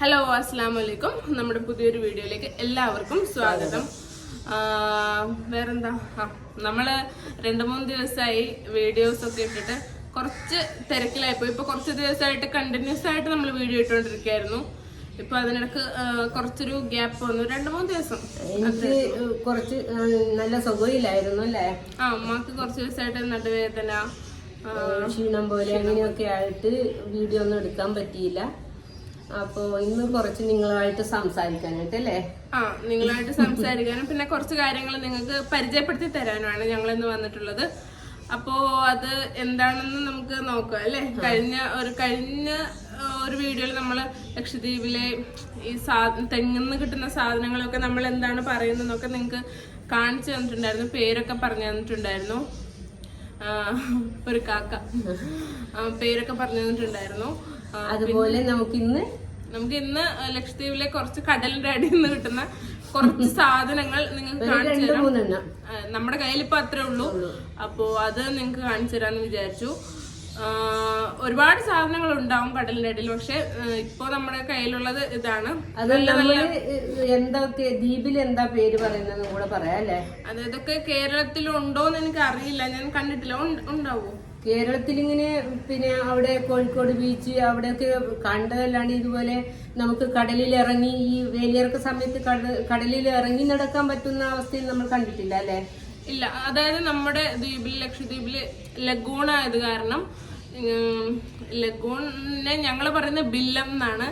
Hello അസ്സാം വലൈക്കും നമ്മുടെ പുതിയൊരു വീഡിയോയിലേക്ക് എല്ലാവർക്കും സ്വാഗതം. വേറെന്താ? ആ നമ്മൾ രണ്ട് മൂന്ന് ദിവസമായി വീഡിയോസ് ഒക്കെ ഇട്ടിട്ട് കുറച്ച് തിരക്കിലായിപ്പോയി. ഇപ്പോൾ കുറച്ച് ദിവസമായിട്ട് കണ്ടിന്യൂസ് ആയിട്ട് നമ്മൾ വീഡിയോ ഇട്ടുകൊണ്ടിരിക്കുകയായിരുന്നു ഇപ്പൊ അതിനിടക്ക് കുറച്ചൊരു ഗ്യാപ്പ് വന്നു. രണ്ട് മൂന്ന് ദിവസം. എനിക്ക് കുറച്ച് നല്ല സുഖമില്ലായിരുന്നു അല്ലേ? ആ അമ്മയ്ക്ക് കുറച്ച് ദിവസമായിട്ട് നടുവേദന ക്ഷീണം പോലെ അങ്ങനെയൊക്കെ ആയിട്ട് വീഡിയോ ഒന്നും എടുക്കാൻ പറ്റിയില്ല. അപ്പോൾ ഇന്ന് കുറച്ച് നിങ്ങളായിട്ട് സംസാരിക്കാനായിട്ട് അല്ലേ? ആ നിങ്ങളായിട്ട് സംസാരിക്കാനും പിന്നെ കുറച്ച് കാര്യങ്ങൾ നിങ്ങൾക്ക് പരിചയപ്പെടുത്തി തരാനുമാണ് ഞങ്ങൾ ഇന്ന് വന്നിട്ടുള്ളത്. അപ്പോ അത് എന്താണെന്ന് നമുക്ക് നോക്കാം അല്ലെ? കഴിഞ്ഞ ഒരു കഴിഞ്ഞ ഒരു വീഡിയോയിൽ നമ്മൾ ലക്ഷദ്വീപിലെ ഈ സാ തെങ്ങിന്ന് കിട്ടുന്ന സാധനങ്ങളൊക്കെ നമ്മൾ എന്താണ് പറയുന്നതെന്നൊക്കെ നിങ്ങൾക്ക് കാണിച്ചു തന്നിട്ടുണ്ടായിരുന്നു പേരൊക്കെ പറഞ്ഞു തന്നിട്ടുണ്ടായിരുന്നു. ഒരു കാക്ക. പേരൊക്കെ പറഞ്ഞു തന്നിട്ടുണ്ടായിരുന്നു. ആ, നമുക്ക് ഇന്ന് നമുക്ക് ഇന്ന് ലക്ഷദ്വീപിലെ കുറച്ച് കടലിന്റെ അടിയിൽ നിന്ന് കിട്ടുന്ന കുറച്ച് സാധനങ്ങൾ നിങ്ങൾക്ക് കാണിച്ചു തരാം. നമ്മുടെ കയ്യിൽ ഇപ്പൊ അത്രേ ഉള്ളൂ. അപ്പോ അത് നിങ്ങൾക്ക് കാണിച്ചു തരാന്ന് വിചാരിച്ചു. ഒരുപാട് സാധനങ്ങൾ ഉണ്ടാവും കടലിന്റെ അടിയിൽ പക്ഷെ ഇപ്പൊ നമ്മുടെ കയ്യിലുള്ളത് ഇതാണ്. എന്തൊക്കെ ദ്വീപിൽ എന്താ പേര് പറയുന്നത് കൂടെ പറയാല്ലേ അല്ലേ? അത് ഇതൊക്കെ കേരളത്തിൽ ഉണ്ടോന്ന് എനിക്ക് അറിയില്ല ഞാൻ കണ്ടിട്ടില്ല. ഉണ്ട- ഉണ്ടാവോ? കേരളത്തിൽ ഇങ്ങനെ പിന്നെ അവിടെ കോഴിക്കോട് ബീച്ച് അവിടെയൊക്കെ കണ്ടതല്ലാണ്ട് ഇതുപോലെ നമുക്ക് കടലിൽ ഇറങ്ങി ഈ വേലിയിറക്ക സമയത്ത് കടലിൽ ഇറങ്ങി നടക്കാൻ പറ്റുന്ന അവസ്ഥയിൽ നമ്മൾ കണ്ടിട്ടില്ല അല്ലേ? ഇല്ല അതായത് നമ്മുടെ ദ്വീപിൽ ലക്ഷദ്വീപിൽ ലഗൂൺ ആയത് കാരണം ലഗൂണിനെ ഞങ്ങൾ പറയുന്ന ബില്ലം എന്നാണ്.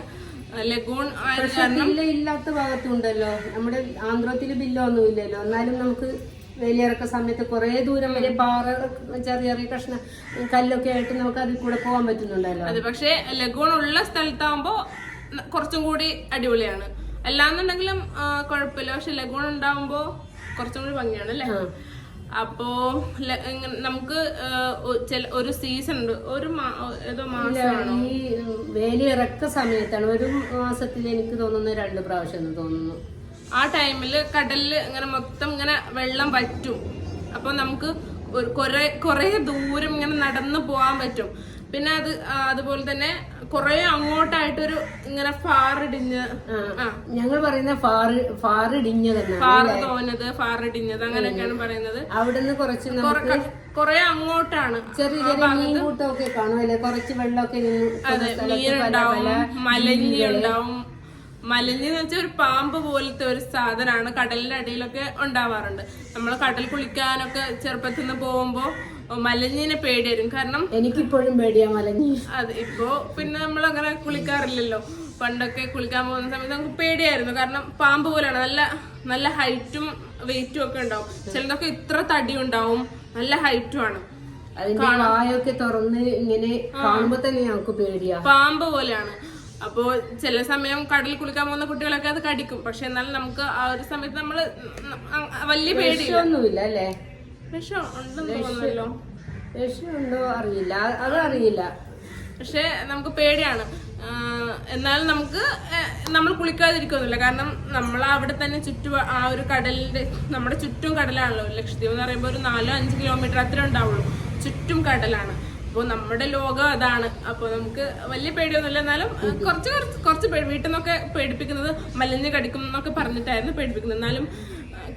ലഗൂൺ ആയത് കാരണം ഇല്ലാത്ത ഭാഗത്തുണ്ടല്ലോ. നമ്മുടെ ആന്ധ്രത്തിൽ ബില്ലൊന്നും ഇല്ലല്ലോ എന്നാലും നമുക്ക് വേലിയിറക്ക സമയത്ത് കുറേ ദൂരം വരെ പാറ ചെറിയ ചെറിയ കഷ്ണ കല്ലൊക്കെ ആയിട്ട് നമുക്ക് അതിൽ കൂടെ പോകാൻ പറ്റുന്നുണ്ടല്ലോ. അത് പക്ഷേ ലഗൂൺ ഉള്ള സ്ഥലത്താകുമ്പോ കുറച്ചും കൂടി അടിപൊളിയാണ്. അല്ലാന്നുണ്ടെങ്കിലും കുഴപ്പമില്ല. പക്ഷെ ലഗൂൺ ഉണ്ടാവുമ്പോ കുറച്ചും കൂടി ഭംഗിയാണ് അല്ലേ? അപ്പോ നമുക്ക് ഒരു സീസൺ ഉണ്ട്. ഒരു ഏതോ മാസമാണ്? ഈ വേലിയിറക്ക സമയത്താണ്. ഒരു മാസത്തിൽ എനിക്ക് തോന്നുന്നു രണ്ട് പ്രാവശ്യം തോന്നുന്നു. ആ ടൈമിൽ കടലിൽ ഇങ്ങനെ മൊത്തം ഇങ്ങനെ വെള്ളം വറ്റും. അപ്പോൾ നമുക്ക് ഒരു കുറേ കുറേ ദൂരം ഇങ്ങനെ നടന്നു പോകാൻ പറ്റും. പിന്നെ അത് അതുപോലെ തന്നെ കുറെ അങ്ങോട്ടായിട്ടൊരു ഇങ്ങനെ ഫാറിടിഞ്ഞ് ഞങ്ങൾ പറയുന്ന ഫാറ് ഫാറിടിഞ്ഞത് ഫാറ് തോന്നത് ഫാറിടിഞ്ഞത് അങ്ങനെയൊക്കെയാണ് പറയുന്നത്. അവിടുന്ന് കുറച്ച് കുറെ അങ്ങോട്ടാണ്. ചെറിയ ചെറിയ മീൻകൂട്ടമൊക്കെ കാണുമല്ലേ കുറച്ച് വെള്ളമൊക്കെ അതെ മീനുണ്ടാവും മലഞ്ഞി ഉണ്ടാവും മലഞ്ഞി എന്ന് വെച്ചാൽ ഒരു പാമ്പ് പോലത്തെ ഒരു സാധനമാണ്. കടലിന്റെ അടിയിലൊക്കെ ഉണ്ടാവാറുണ്ട്. നമ്മൾ കടൽ കുളിക്കാനൊക്കെ ചെറുപ്പത്തിൽ നിന്ന് പോകുമ്പോ മലഞ്ഞിനെ പേടിയായിരുന്നു കാരണം എനിക്കിപ്പോഴും പേടിയാ മലഞ്ഞി. അത് ഇപ്പോ പിന്നെ നമ്മൾ അങ്ങനെ കുളിക്കാറില്ലല്ലോ. പണ്ടൊക്കെ കുളിക്കാൻ പോകുന്ന സമയത്ത് നമുക്ക് പേടിയായിരുന്നു. കാരണം പാമ്പ് പോലെയാണ്. നല്ല നല്ല ഹൈറ്റും വെയിറ്റും ഒക്കെ ഉണ്ടാവും. ചിലതൊക്കെ ഇത്ര തടി ഉണ്ടാവും. നല്ല ഹൈറ്റും ആണ്. അതിന്റെ വായൊക്കെ തുറന്ന് ഇങ്ങനെ കാണുമ്പോ തന്നെ ഞങ്ങൾക്ക് പേടിയാ. പാമ്പ് പോലെയാണ്. അപ്പോ ചില സമയം കടലിൽ കുളിക്കാൻ പോകുന്ന കുട്ടികളൊക്കെ അത് കടിക്കും. പക്ഷെ എന്നാലും നമുക്ക് ആ ഒരു സമയത്ത് നമ്മൾ വലിയ പേടിയൊന്നുമില്ല അല്ലേ? വിഷം ഉണ്ടെന്ന് തോന്നുന്നല്ലോ. വിഷമുണ്ടോ അറിയില്ല. അത് അറിയില്ല. പക്ഷെ നമുക്ക് പേടിയാണ്. എന്നാൽ എന്നാലും നമുക്ക് നമ്മൾ കുളിക്കാതിരിക്കൊന്നുമില്ല കാരണം നമ്മൾ അവിടെ തന്നെ ചുറ്റു ആ ഒരു കടലിന്റെ നമ്മുടെ ചുറ്റും കടലാണല്ലോ. ലക്ഷദ്വീപ് എന്ന് പറയുമ്പോൾ ഒരു നാലോ അഞ്ച് കിലോമീറ്റർ അത്ര ഉണ്ടാവുള്ളൂ. ചുറ്റും കടലാണ്. അപ്പോൾ നമ്മുടെ ലോകം അതാണ്. അപ്പോൾ നമുക്ക് വലിയ പേടിയൊന്നുമില്ല. എന്നാലും കുറച്ച് കുറച്ച് കുറച്ച് പേടി. വീട്ടിൽ നിന്നൊക്കെ പേടിപ്പിക്കുന്നത് മലിഞ്ഞ് കടിക്കും എന്നൊക്കെ പറഞ്ഞിട്ടായിരുന്നു പേടിപ്പിക്കുന്നത്. എന്നാലും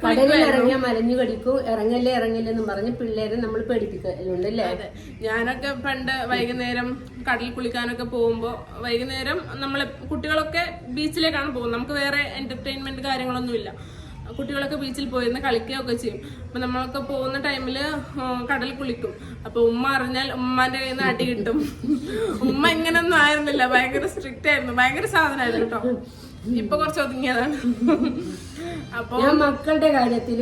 കടലിൽ ഇറങ്ങിയാൽ മലഞ്ഞു കടിക്കും. ഇറങ്ങല്ലേ ഇറങ്ങല്ലേ എന്ന് പറഞ്ഞ് പിള്ളേരെ നമ്മൾ പേടിപ്പിക്കലുണ്ട് അല്ലേ? അതെ. ഞാനൊക്കെ പണ്ട് വൈകുന്നേരം കടലിൽ കുളിക്കാനൊക്കെ പോകുമ്പോൾ വൈകുന്നേരം നമ്മളെ കുട്ടികളൊക്കെ ബീച്ചിലേക്കാണ് പോകുന്നത്. നമുക്ക് വേറെ എന്റർടൈൻമെന്റ് കാര്യങ്ങളൊന്നുമില്ല. കുട്ടികളൊക്കെ ബീച്ചിൽ പോയിരുന്ന് കളിക്കുകയൊക്കെ ചെയ്യും. അപ്പൊ നമ്മളൊക്കെ പോകുന്ന ടൈമിൽ കടൽ കുളിക്കും. അപ്പൊ ഉമ്മ അറിഞ്ഞാൽ ഉമ്മാന്റെ കയ്യിൽ നിന്ന് അടി കിട്ടും. ഉമ്മ ഇങ്ങനൊന്നും ആയിരുന്നില്ല. ഭയങ്കര സ്ട്രിക്റ്റ് ആയിരുന്നു. ഭയങ്കര സാധനമായിരുന്നു കേട്ടോ. ഇപ്പൊ കുറച്ച് ഒതുങ്ങിയതാണ്. അപ്പൊ ഞാൻ മക്കളുടെ കാര്യത്തിൽ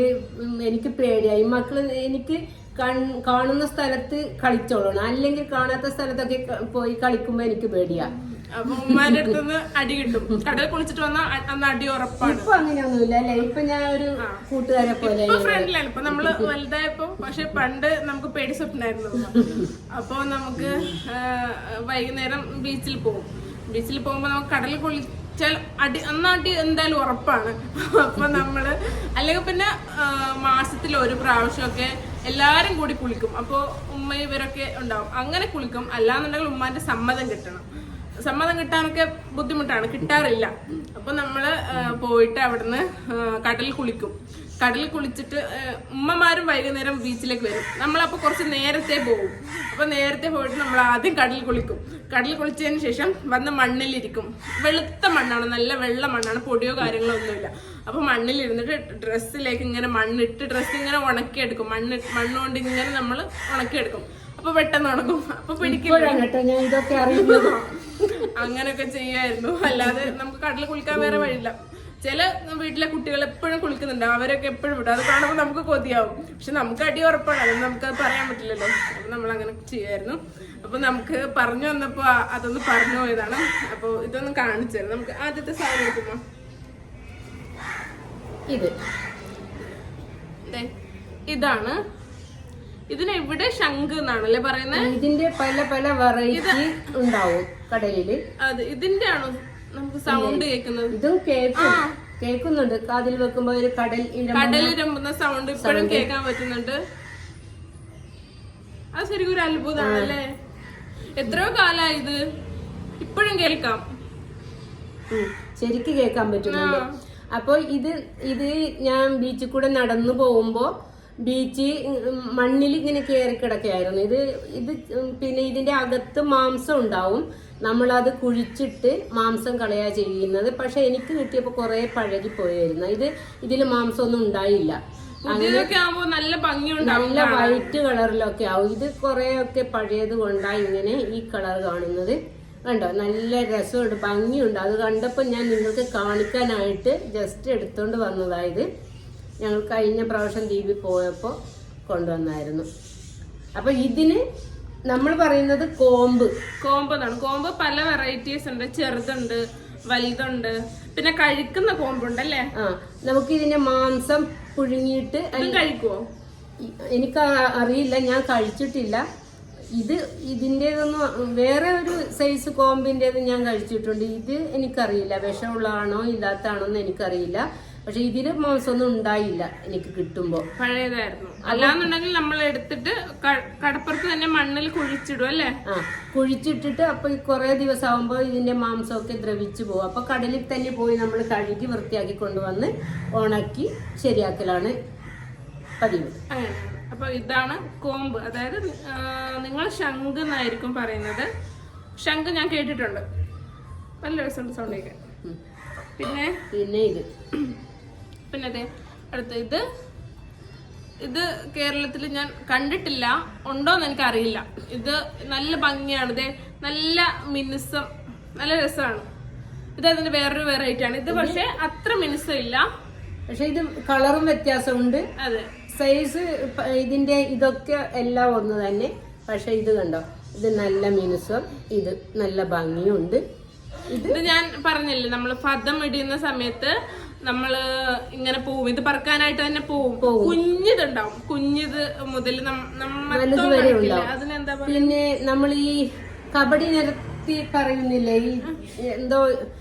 എനിക്ക് പേടിയായി. മക്കൾ എനിക്ക് കാണുന്ന സ്ഥലത്ത് കളിച്ചോളണം. അല്ലെങ്കിൽ കാണാത്ത സ്ഥലത്തൊക്കെ പോയി കളിക്കുമ്പോ എനിക്ക് പേടിയാ. അപ്പൊ ഉമ്മാന്റെ അടുത്തുനിന്ന് അടി കിട്ടും. കടൽ കുളിച്ചിട്ട് വന്നാൽ അന്ന് അടി ഉറപ്പാണ്. ഇപ്പൊ അങ്ങനെയൊന്നുമില്ല അല്ലെ? ഇപ്പൊ ഞാൻ ഒരു കൂട്ടുകാരെ പോലെ ഇപ്പൊ ഫ്രണ്ടിലാണ് ഇപ്പൊ നമ്മൾ വലുതായപ്പോ പക്ഷെ പണ്ട് നമുക്ക് പേടി സ്വപ്നായിരുന്നു അപ്പൊ നമുക്ക് വൈകുന്നേരം ബീച്ചിൽ പോകും. ബീച്ചിൽ പോകുമ്പോ നമുക്ക് കടലിൽ കുളിച്ചാൽ അടി അന്ന് അടി എന്തായാലും ഉറപ്പാണ്. അപ്പൊ നമ്മൾ അല്ലെങ്കിൽ പിന്നെ മാസത്തിൽ ഒരു പ്രാവശ്യമൊക്കെ എല്ലാരും കൂടി കുളിക്കും. അപ്പൊ ഉമ്മ ഇവരൊക്കെ ഉണ്ടാവും. അങ്ങനെ കുളിക്കും. അല്ലാന്നുണ്ടെങ്കിൽ ഉമ്മാന്റെ സമ്മതം കിട്ടണം. സമ്മതം കിട്ടാനൊക്കെ ബുദ്ധിമുട്ടാണ്. കിട്ടാറില്ല. അപ്പൊ നമ്മൾ പോയിട്ട് അവിടുന്ന് കടലിൽ കുളിക്കും. കടലിൽ കുളിച്ചിട്ട് ഉമ്മമാരും വൈകുന്നേരം ബീച്ചിലേക്ക് വരും. നമ്മളപ്പോൾ കുറച്ച് നേരത്തെ പോകും അപ്പൊ നേരത്തെ പോയിട്ട് നമ്മൾ ആദ്യം കടലിൽ കുളിക്കും. കടലിൽ കുളിച്ചതിന് ശേഷം വന്ന് മണ്ണിലിരിക്കും. വെളുത്ത മണ്ണാണ് നല്ല വെള്ള മണ്ണാണ് പൊടിയോ കാര്യങ്ങളോ ഒന്നുമില്ല. അപ്പൊ മണ്ണിലിരുന്നിട്ട് ഡ്രസ്സിലേക്ക് ഇങ്ങനെ മണ്ണിട്ട് ഡ്രസ്സ് ഇങ്ങനെ ഉണക്കിയെടുക്കും. മണ്ണ് മണ്ണുകൊണ്ട് ഇങ്ങനെ നമ്മൾ ഉണക്കിയെടുക്കും. അപ്പൊ പെട്ടെന്ന് ഉണക്കും അപ്പൊ പിടിക്കും. ഞാൻ ഇതൊക്കെ അറിയുന്നത്. അങ്ങനെയൊക്കെ ചെയ്യായിരുന്നു. അല്ലാതെ നമുക്ക് കടല കുളിക്കാൻ വേറെ വഴിയില്ല. ചില വീട്ടിലെ കുട്ടികൾ എപ്പോഴും കുളിക്കുന്നുണ്ട്. അവരൊക്കെ എപ്പോഴും വിടും. അത് കാണുമ്പോൾ നമുക്ക് കൊതിയാവും. പക്ഷെ നമുക്ക് അടി ഉറപ്പാണ്. അത് നമുക്കത് പറയാൻ പറ്റില്ലല്ലോ. അപ്പൊ നമ്മൾ അങ്ങനെ ചെയ്യായിരുന്നു. അപ്പൊ നമുക്ക് പറഞ്ഞു വന്നപ്പോ ആ- അതൊന്ന് പറഞ്ഞു പോയതാണ്. അപ്പൊ ഇതൊന്ന് കാണിച്ചു തരാം. നമുക്ക് ആദ്യത്തെ സാധനം എടുക്കുമ്പോ ഇത്. ഇതാണ് ഇതിന് ഇവിടെ ശംഖ് എന്നാണല്ലേ പറയുന്നത് ഇതിന്റെ പല പല വെറൈറ്റി ഉണ്ടാവും കടലിൽ അത് ഇതിന്റെ ആണോ നമുക്ക് സൗണ്ട് കേൾക്കുന്നത്? ഇതും കേൾക്കും. കേൾക്കുന്നുണ്ട്. കാതിൽ വെക്കുമ്പോ ഒരു കടൽ കടലിരമ്പുന്ന സൗണ്ട് ഇപ്പോഴും കേൾക്കാൻ പറ്റുന്നുണ്ട്. അത് ശരിക്കും ഒരു അത്ഭുതമാണല്ലേ? എത്രയോ കാലായി ഇത്. ഇപ്പോഴും കേൾക്കാം. ശരിക്കും കേൾക്കാൻ പറ്റുന്നുണ്ട്. അപ്പൊ ഇത് ഇത് ഞാൻ ബീച്ചിൽ കൂടെ നടന്നു പോകുമ്പോ ബീച്ച് മണ്ണിൽ ഇങ്ങനെ കയറി കിടക്കുകയായിരുന്നു. ഇത് ഇത് പിന്നെ ഇതിന്റെ അകത്ത് മാംസം ഉണ്ടാവും. നമ്മളത് കുഴിച്ചിട്ട് മാംസം കളയാ ചെയ്യുന്നത്. പക്ഷെ എനിക്ക് കിട്ടിയപ്പോൾ കുറെ പഴകി പോയായിരുന്നു ഇത് ഇതിൽ മാംസമൊന്നും ഉണ്ടായില്ല. നല്ല ഭംഗിയുണ്ടാവും നല്ല വൈറ്റ് കളറിലൊക്കെ ആവും. ഇത് കുറേയൊക്കെ പഴയത് കൊണ്ടാണ് ഇങ്ങനെ ഈ കളർ കാണുന്നത്. കണ്ടോ? നല്ല രസമുണ്ട്. ഭംഗിയുണ്ട്. അത് കണ്ടപ്പോൾ ഞാൻ നിങ്ങൾക്ക് കാണിക്കാനായിട്ട് ജസ്റ്റ് എടുത്തോണ്ട് വന്നതായത് ഞങ്ങൾ കഴിഞ്ഞ പ്രാവശ്യം ദ്വീപിൽ പോയപ്പോൾ കൊണ്ടുവന്നായിരുന്നു. അപ്പൊ ഇതിന് നമ്മൾ പറയുന്നത് കോമ്പ്. കോമ്പ് എന്നാണ് കോമ്പ് പല വെറൈറ്റീസ് ഉണ്ട്. ചെറുതുണ്ട് വലുതുണ്ട്. പിന്നെ കഴിക്കുന്ന കോമ്പുണ്ട് അല്ലേ ആ നമുക്ക് ഇതിന്റെ മാംസം പുഴുങ്ങിയിട്ട് കഴിക്കുമോ എനിക്ക് അറിയില്ല. ഞാൻ കഴിച്ചിട്ടില്ല. ഇത് ഇതിന്റെതൊന്നും വേറെ ഒരു സൈസ് കോമ്പിന്റെത് ഞാൻ കഴിച്ചിട്ടുണ്ട്. ഇത് എനിക്കറിയില്ല. വിഷമുള്ളതാണോ ഇല്ലാത്തതാണോ എന്ന് എനിക്കറിയില്ല. പക്ഷെ ഇതിൽ മാംസമൊന്നും ഉണ്ടായില്ല എനിക്ക് കിട്ടുമ്പോ. പഴയതായിരുന്നു. അല്ലാന്നുണ്ടെങ്കിൽ നമ്മൾ എടുത്തിട്ട് കടപ്പുറത്ത് തന്നെ മണ്ണിൽ കുഴിച്ചിടും അല്ലേ? ആ കുഴിച്ചിട്ടിട്ട് അപ്പൊ കുറെ ദിവസം ആകുമ്പോൾ ഇതിന്റെ മാംസമൊക്കെ ദ്രവിച്ചു പോകും. അപ്പൊ കടലിൽ തന്നെ പോയി നമ്മൾ കഴുകി വൃത്തിയാക്കി കൊണ്ടുവന്ന് ഉണക്കി ശരിയാക്കലാണ് പതിവ്. അപ്പൊ ഇതാണ് കോമ്പ്. അതായത് നിങ്ങൾ ശംഖ് എന്നായിരിക്കും പറയുന്നത്. ശംഖ് ഞാൻ കേട്ടിട്ടുണ്ട്. നല്ല രസമുണ്ട് സൗണ്ട് കേൾക്കാൻ പിന്നെ? പിന്നെ ഇത്. പിന്നെ അതെ അടുത്ത ഇത്. ഇത് കേരളത്തിൽ ഞാൻ കണ്ടിട്ടില്ല. ഉണ്ടോന്ന് എനിക്ക് അറിയില്ല ഇത് നല്ല ഭംഗിയാണ്. ഇത് നല്ല മിനുസം നല്ല രസമാണ്. ഇത് അതിന്റെ വേറൊരു വെറൈറ്റി ആണ്. ഇത് പക്ഷെ അത്ര മിനുസം ഇല്ല. പക്ഷെ ഇത് കളറും വ്യത്യാസമുണ്ട്. അതെ. സൈസ് ഇതിന്റെ ഇതൊക്കെ എല്ലാം ഒന്ന് തന്നെ. പക്ഷെ ഇത് കണ്ടോ? ഇത് നല്ല മിനുസം. ഇത് നല്ല ഭംഗിയുണ്ട്. ഇത് ഇത് ഞാൻ പറഞ്ഞില്ലേ നമ്മൾ പദം ഇടിയുന്ന സമയത്ത് നമ്മൾ ഇങ്ങനെ പോവും. ഇത് പറക്കാനായിട്ട് തന്നെ പോവും. കുഞ്ഞിതുണ്ടാവും. കുഞ്ഞിത് മുതൽ. അതിനെന്താ പിന്നെ നമ്മൾ ഈ കബഡി നിരത്തി പറയുന്നില്ലേ? ഈ എന്തോ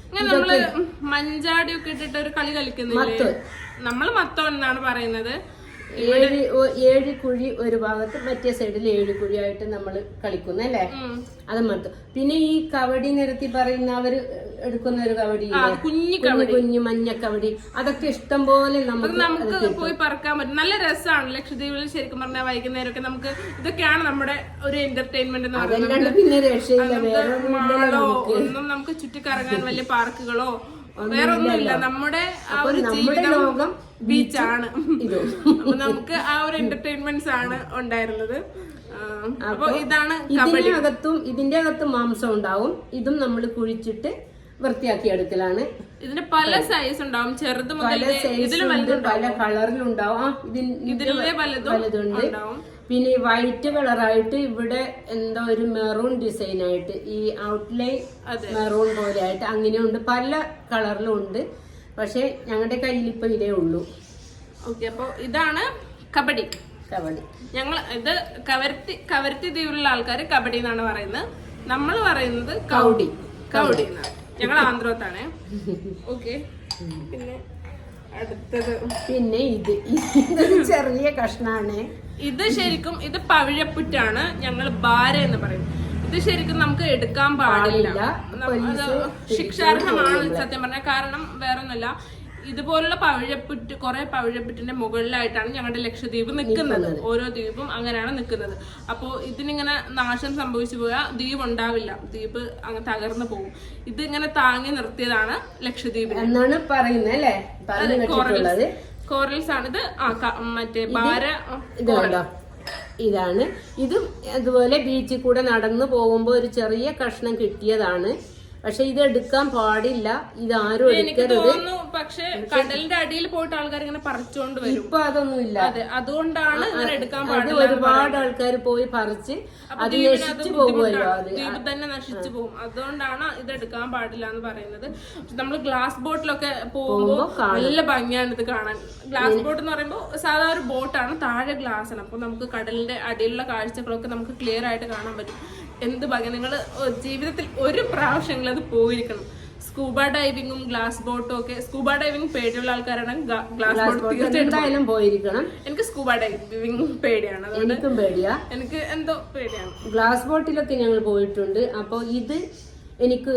ഇങ്ങനെ നമ്മൾ മഞ്ചാടി ഒക്കെ ഇട്ടിട്ട് ഒരു കളി കളിക്കുന്നില്ലേ? നമ്മൾ മത്തം എന്നാണ് പറയുന്നത്. ഏഴ് കുഴി ഒരു ഭാഗത്ത് മറ്റേ സൈഡിൽ ഏഴ് കുഴിയായിട്ട് നമ്മൾ കളിക്കുന്നു അല്ലേ. അത് മൊത്തം. പിന്നെ ഈ കബഡി നിരത്തി പറയുന്ന അവർ എടുക്കുന്ന ഒരു കവടി കുഞ്ഞു കവടി. കുഞ്ഞു മഞ്ഞ കവടി. അതൊക്കെ ഇഷ്ടം പോലെ നമുക്ക് നമുക്ക് പോയി പറക്കാൻ പറ്റും. നല്ല രസമാണ് ലക്ഷദ്വീപിൽ ശരിക്കും പറഞ്ഞാൽ വൈകുന്നേരം ഒക്കെ നമുക്ക് ഇതൊക്കെയാണ് നമ്മുടെ ഒരു എന്റർടൈൻമെന്റ് എന്ന് പറയുന്നത്. പിന്നെ രക്ഷയില്ല. ഒന്നും മാളോ ഒന്നും നമുക്ക് ചുറ്റിക്കറങ്ങാൻ വലിയ പാർക്കുകളോ വേറെ ഒന്നുമില്ല. നമ്മുടെ ആ ഒരു ജീവിതം ലോകം ബീച്ചാണ്. അപ്പൊ നമുക്ക് ആ ഒരു എന്റർടൈൻമെന്റ്സ് ആണ് ഉണ്ടായിരുന്നത്. അപ്പൊ ഇതാണ് ഇതിന്റെ ഇതിനകത്തും ഇതിന്റെ അകത്തും മാംസം ഉണ്ടാവും. ഇതും നമ്മൾ കുഴിച്ചിട്ട് വൃത്തിയാക്കി എടുക്കലാണ് ഇതിന് പല സൈസ് ഉണ്ടാവും. ചെറുത് മുതൽ പല കളറിലുണ്ടാവും ആ പലതുണ്ട് പിന്നെ ഈ വൈറ്റ് കളറായിട്ട് ഇവിടെ എന്തോ ഒരു മെറൂൺ ഡിസൈൻ ആയിട്ട് ഈ ഔട്ട്ലൈൻ. മെറൂൺ പോലെ ആയിട്ട് അങ്ങനെയുണ്ട്. പല കളറിലും ഉണ്ട്. പക്ഷെ ഞങ്ങളുടെ കയ്യിൽ ഇപ്പൊ ഇതേ ഉള്ളൂ. ഓക്കെ അപ്പൊ ഇതാണ് കബഡി. കബഡി. ഞങ്ങൾ ഇത് കവരത്തി കവരത്തി ദ്വീപിലുള്ള ആൾക്കാർ കബഡി എന്നാണ് പറയുന്നത്. നമ്മൾ പറയുന്നത് കൗഡി കൗഡി എന്നാണ്. ഞങ്ങൾ ആന്ധ്രത്താണ്. ഓക്കെ. പിന്നെ അടുത്തത്. പിന്നെ ഇത്. ഇതൊരു ചെറിയ കഷ്ണാണ്. ഇത് ശരിക്കും ഇത് പവിഴപ്പുറ്റാണ്. ഞങ്ങൾ ബാര എന്ന് പറയും. ഇത് ശരിക്കും നമുക്ക് എടുക്കാൻ പാടില്ല. ശിക്ഷാർഹമാണ് സത്യം പറഞ്ഞ കാരണം വേറൊന്നുമല്ല. ഇതുപോലുള്ള പവിഴപ്പുറ്റ് കുറെ പവിഴപ്പുറ്റിന്റെ മുകളിലായിട്ടാണ് ഞങ്ങളുടെ ലക്ഷദ്വീപ് നിൽക്കുന്നത്. ഓരോ ദ്വീപും അങ്ങനെയാണ് നിൽക്കുന്നത്. അപ്പോൾ ഇതിനിങ്ങനെ നാശം സംഭവിച്ചു പോയാൽ ദ്വീപ് ഉണ്ടാവില്ല. ദ്വീപ് അങ്ങ് തകർന്നു പോകും. ഇത് ഇങ്ങനെ താങ്ങി നിർത്തിയതാണ് ലക്ഷദ്വീപ് എന്നാണ് പറയുന്നത് അല്ലേ? കോറൽസ് ആണ് ഇത്. മറ്റേ ഭാര ഇതാണ്. ഇതും അതുപോലെ ബീച്ചിൽ കൂടെ നടന്നു പോകുമ്പോൾ ഒരു ചെറിയ കഷ്ണം കിട്ടിയതാണ്. പക്ഷെ ഇത് എടുക്കാൻ പാടില്ല. ഇത് ആരും എനിക്ക് എടുക്കരുത്. തോന്നുന്നു പക്ഷെ കടലിന്റെ അടിയിൽ പോയിട്ട് ആൾക്കാർ ഇങ്ങനെ പറിച്ചുകൊണ്ട് വരും. ഇപ്പൊ അതൊന്നും ഇല്ല. അതെ അതുകൊണ്ടാണ് ഇങ്ങനെ എടുക്കാൻ പാടില്ല ഒരുപാട് ആൾക്കാർ പോയി പറിച്ച് അത് നശിച്ചു പോകുമല്ലോ അത്. തന്നെ നശിച്ചു പോകും. അതുകൊണ്ടാണ് ഇത് എടുക്കാൻ പാടില്ല എന്ന് പറയുന്നത്. നമ്മൾ ഗ്ലാസ് ബോട്ടിലൊക്കെ പോകുമ്പോൾ നല്ല ഭംഗിയാണ് ഇത് കാണാൻ. ഗ്ലാസ് ബോട്ട് എന്ന് പറയുമ്പോൾ സാധാ ഒരു ബോട്ടാണ് താഴെ ഗ്ലാസ് ആണ്. അപ്പൊ നമുക്ക് കടലിന്റെ അടിയിലുള്ള കാഴ്ചകളൊക്കെ നമുക്ക് ക്ലിയർ ആയിട്ട് കാണാൻ പറ്റും. എന്ത് ഭംഗി നിങ്ങൾ ജീവിതത്തിൽ ഒരു പ്രാവശ്യങ്ങൾ അത് പോയിരിക്കണം. സ്കൂബ ഡൈവിങ്ങും ഗ്ലാസ് ബോട്ടും ഒക്കെ സ്കൂബ ഡൈവിംഗ് പേടിയുള്ള ആൾക്കാരാണ് ഗ്ലാസ് ബോട്ട് തീർച്ചയായിട്ടും പോയിരിക്കണം. എനിക്ക് സ്കൂബ ഡൈവിംഗ് പേടിയാണ്. അതുകൊണ്ട് എനിക്കും പേടിയാ. എനിക്ക് എന്തോ പേടിയാണ്. ഗ്ലാസ് ബോട്ടിലൊക്കെ ഞങ്ങൾ പോയിട്ടുണ്ട്. അപ്പോൾ ഇത് എനിക്ക്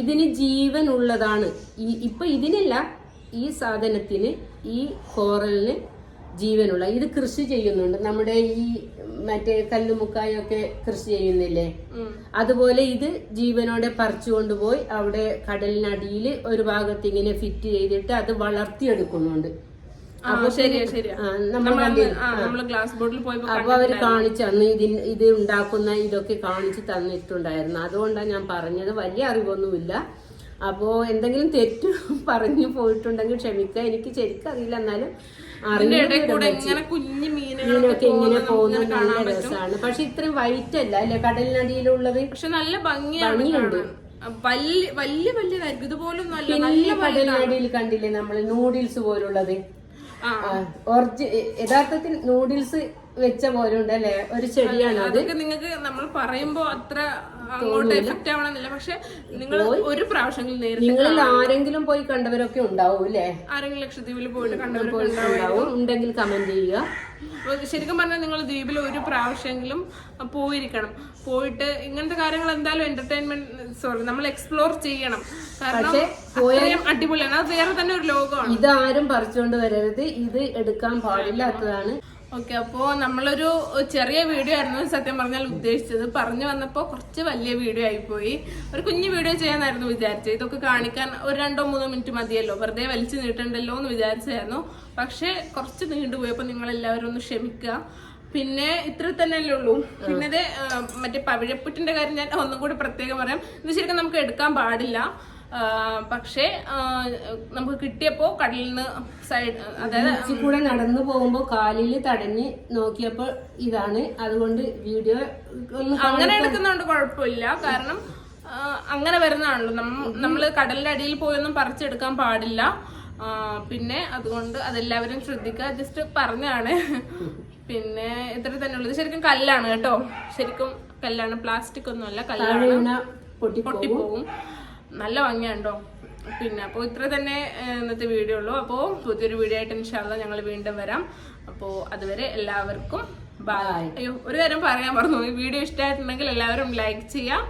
ഇതിന് ജീവൻ ഉള്ളതാണ്. ഇപ്പൊ ഇതിനല്ല ഈ സാധനത്തിന് ഈ കോറലിന് ജീവനുള്ള. ഇത് കൃഷി ചെയ്യുന്നുണ്ട്. നമ്മുടെ ഈ മറ്റേ കല്ലുമുക്കായൊക്കെ കൃഷി ചെയ്യുന്നില്ലേ? അതുപോലെ ഇത് ജീവനോടെ പറിച്ചു കൊണ്ടുപോയി അവിടെ കടലിനടിയിൽ ഒരു ഭാഗത്ത് ഇങ്ങനെ ഫിറ്റ് ചെയ്തിട്ട് അത് വളർത്തിയെടുക്കുന്നുണ്ട്. അപ്പൊ അവർ കാണിച്ചു തന്നു ഇതിന് ഇത് ഉണ്ടാക്കുന്ന ഇതൊക്കെ കാണിച്ചു തന്നിട്ടുണ്ടായിരുന്നു. അതുകൊണ്ടാണ് ഞാൻ പറഞ്ഞത്. വലിയ അറിവൊന്നുമില്ല. അപ്പോ എന്തെങ്കിലും തെറ്റ് പറഞ്ഞു പോയിട്ടുണ്ടെങ്കിൽ ക്ഷമിക്കുക. എനിക്ക് ശരിക്കും അറിയില്ല. എന്നാലും കൂടെ ഇങ്ങനെ കുഞ്ഞു മീനുകളൊക്കെ മീനൊക്കെ ഇങ്ങനെ പോകുന്നത് പോകുന്നത് നല്ല രസമാണ്. പക്ഷെ ഇത്രയും വൈറ്റ് അല്ല? അല്ലെ കടലിനടിയിലുള്ളത് പക്ഷെ നല്ല ഭംഗിയാണ് വലിയ വലിയ വലിയതായിരിക്കും ഇതുപോലും നല്ല കടലിനടിയിൽ കണ്ടില്ലേ നമ്മൾ നൂഡിൽസ് പോലുള്ളത്. യഥാർത്ഥത്തിൽ നൂഡിൽസ് വെച്ച പോലെ ഉണ്ടല്ലേ ഒരു ചെടിയാണ് അത്? അതൊക്കെ നിങ്ങൾക്ക് നമ്മൾ പറയുമ്പോ അത്ര അങ്ങോട്ട് എഫക്റ്റ് ആവണമെന്നില്ല. പക്ഷെ നിങ്ങൾ ഒരു പ്രാവശ്യം നിങ്ങളിൽ ആരെങ്കിലും പോയി കണ്ടവരൊക്കെ ഉണ്ടാവും അല്ലേ? ആരെങ്കിലും ലക്ഷദ്വീപിൽ പോയിട്ട് ഉണ്ടാവും. ഉണ്ടെങ്കിൽ കമന്റ് ചെയ്യുക. ശരിക്കും പറഞ്ഞാൽ നിങ്ങൾ ദ്വീപിൽ ഒരു പ്രാവശ്യമെങ്കിലും പോയിരിക്കണം. പോയിട്ട് ഇങ്ങനത്തെ കാര്യങ്ങൾ എന്തായാലും എന്റർടൈൻമെന്റ് സോറി നമ്മൾ എക്സ്പ്ലോർ ചെയ്യണം. കാരണം അടിപൊളിയാണ്. അത് വേറെ തന്നെ ഒരു ലോകമാണ്. ഇതാരും പറിച്ചുകൊണ്ട് വരരുത്. ഇത് എടുക്കാൻ പാടില്ലാത്തതാണ്. ഓക്കെ അപ്പോ നമ്മളൊരു ചെറിയ വീഡിയോ ആയിരുന്നു സത്യം പറഞ്ഞാൽ ഉദ്ദേശിച്ചത്. പറഞ്ഞു വന്നപ്പോൾ കുറച്ച് വലിയ വീഡിയോ ആയിപ്പോയി. ഒരു കുഞ്ഞു വീഡിയോ ചെയ്യാനായിരുന്നു വിചാരിച്ചത്. ഇതൊക്കെ കാണിക്കാൻ ഒരു രണ്ടോ മൂന്നോ മിനിറ്റ് മതിയല്ലോ. വെറുതെ വലിച്ചു നീട്ടണ്ടല്ലോ എന്ന് വിചാരിച്ചായിരുന്നു. പക്ഷെ കുറച്ച് നീണ്ടുപോയി. അപ്പൊ നിങ്ങൾ എല്ലാവരും ഒന്ന് ക്ഷമിക്കുക. പിന്നെ ഇത്ര തന്നെയല്ലേ ഉള്ളൂ. പിന്നെ മറ്റേ പവിഴപ്പുറ്റിന്റെ കാര്യം ഞാൻ ഒന്നും കൂടി പ്രത്യേകം പറയാം. ഇത് ശരിക്കും നമുക്ക് എടുക്കാൻ പാടില്ല. പക്ഷേ നമുക്ക് കിട്ടിയപ്പോ കടലിൽ നിന്ന് സൈഡ് അതായത് കൂടെ നടന്നു പോകുമ്പോ കാലിൽ തടഞ്ഞ് നോക്കിയപ്പോൾ ഇതാണ്. അതുകൊണ്ട് വീഡിയോ അങ്ങനെ എടുക്കുന്നതുകൊണ്ട് കുഴപ്പമില്ല. കാരണം അങ്ങനെ വരുന്നതാണല്ലോ. നമ്മൾ കടലിന്റെ അടിയിൽ പോയൊന്നും പറിച്ചെടുക്കാൻ പാടില്ല. പിന്നെ അതുകൊണ്ട് അതെല്ലാവരും ശ്രദ്ധിക്കുക. ജസ്റ്റ് പറഞ്ഞാണ് പിന്നെ ഇത്ര തന്നെ ഉള്ളത്. ശരിക്കും കല്ലാണ് കേട്ടോ. ശരിക്കും കല്ലാണ്. പ്ലാസ്റ്റിക് ഒന്നുമല്ല കല്ലാണ് പൊട്ടിപ്പോകും. നല്ല ഭംഗിയുണ്ടോ? പിന്നെ അപ്പോൾ ഇത്ര തന്നെ ഇന്നത്തെ വീഡിയോ ഉള്ളൂ. അപ്പോൾ പുതിയൊരു വീഡിയോ ആയിട്ട് ഇൻഷാല്ല ഞങ്ങൾ വീണ്ടും വരാം. അപ്പോൾ അതുവരെ എല്ലാവർക്കും ബൈ അയ്യോ ഒരു കാര്യം പറയാൻ പറഞ്ഞു ഈ വീഡിയോ ഇഷ്ടമായിട്ടുണ്ടെങ്കിൽ എല്ലാവരും ലൈക്ക് ചെയ്യാം.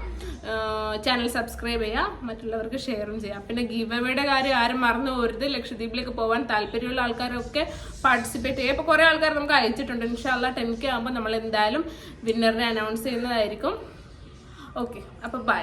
ചാനൽ സബ്സ്ക്രൈബ് ചെയ്യാം. മറ്റുള്ളവർക്ക് ഷെയറും ചെയ്യാം. പിന്നെ ഗീവ് അവയുടെ കാര്യം ആരും മറന്നു പോരുത്. ലക്ഷദ്വീപിലേക്ക് പോകാൻ താല്പര്യമുള്ള ആൾക്കാരൊക്കെ പാർട്ടിസിപ്പേറ്റ് ചെയ്യുക ഇപ്പോൾ കുറേ ആൾക്കാർ നമുക്ക് അയച്ചിട്ടുണ്ട്. ഇൻഷാല്ല ടെൻ കെ ആകുമ്പോൾ നമ്മൾ എന്തായാലും വിന്നറിനെ അനൗൺസ് ചെയ്യുന്നതായിരിക്കും. ഓക്കെ അപ്പോൾ ബൈ